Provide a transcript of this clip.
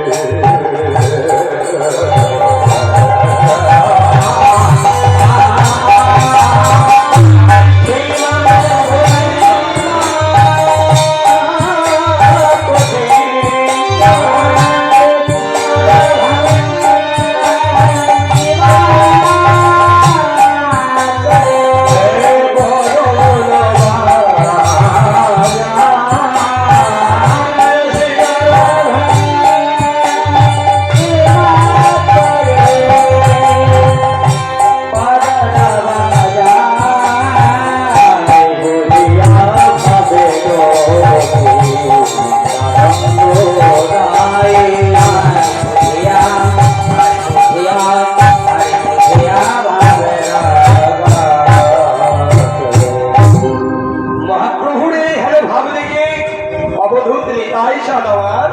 Yeah. অবধূত Nitai সাধার